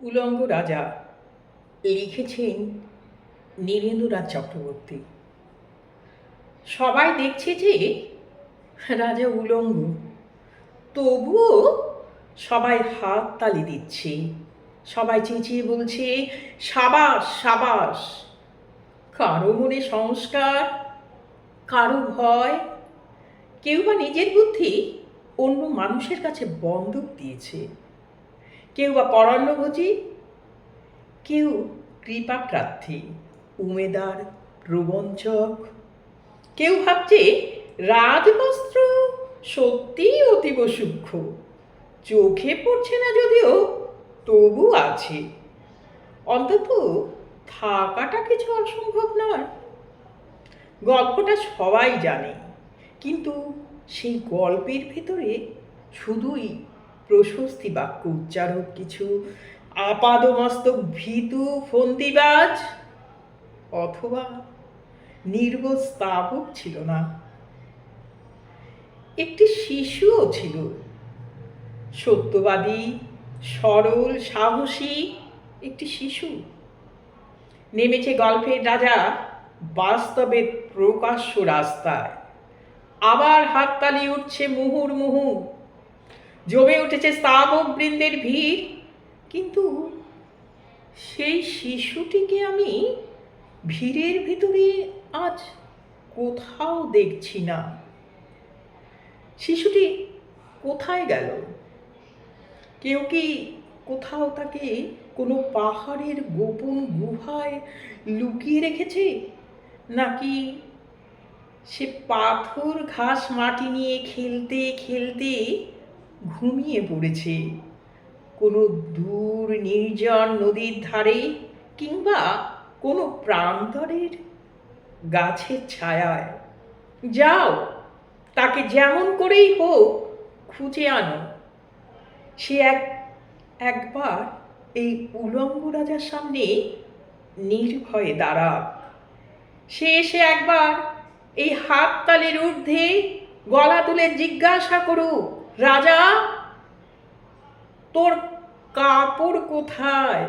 উলঙ্গ রাজা লিখেছেন নীরেন্দ্রনাথ চক্রবর্তী। সবাই দেখছে যে রাজা উলঙ্গ, তবুও সবাই হাত তালি দিচ্ছে, সবাই চেঁচিয়ে বলছে, সাবাস সাবাস, কারও মনে সংস্কার, কারও ভয়, কেউ বা নিজের বুদ্ধি অন্য মানুষের কাছে বন্ধক দিয়েছে। কেউ বা পরান্নভোজী কেউ কৃপা প্রার্থী উমেদার প্রবঞ্চক কেউ ভাবছে রাজবস্ত্র সত্যিই অতীব সূক্ষ্ম, চোখে পড়ছে না যদিও তবু আছে। অন্তত থাকাটা কিছু অসম্ভব নয়। গল্পটা সবাই জানে, কিন্তু সেই গল্পের ভেতরে শুধুই প্রশস্তি বাক্য উচ্চারক কিছু। আপাদমস্তক ভীতু ফন্দিবাজ অথবা নির্বোধ স্থাপক ছিল না। একটি শিশুও ছিল। সত্যবাদী, সরল, সাহসী একটি শিশু। নেমেছে গল্পের রাজা বাস্তবের প্রকাশ্য রাস্তায়। আবার হাততালি উঠছে মুহুর মুহু জমে উঠেছে স্থাবক বৃন্দের ভিড়। কিন্তু সেই শিশুটিকে আমি ভিড়ের ভিতরে আজ কোথাও দেখছি না। শিশুটি কোথায় গেল? কেউ কি কোথাও তাকে কোনো পাহাড়ের গোপন গুহায় লুকিয়ে রেখেছে? নাকি সে পাথর ঘাস মাটি নিয়ে খেলতে খেলতে ঘুমিয়ে পড়েছে। কোনো দূর নির্জন নদীর ধারে কিংবা কোনো প্রান্তরের গাছের ছায়ায়। যাও, তাকে যেমন করেই হোক খুঁজে আনো। সে এক, একবার এই উলঙ্গ রাজার সামনে নির্ভয়ে দাঁড়াক। সে এসে একবার এই হাততালির ঊর্ধ্বে গলা তুলে জিজ্ঞাসা করুক রাজা তোর কাপড় কোথায়?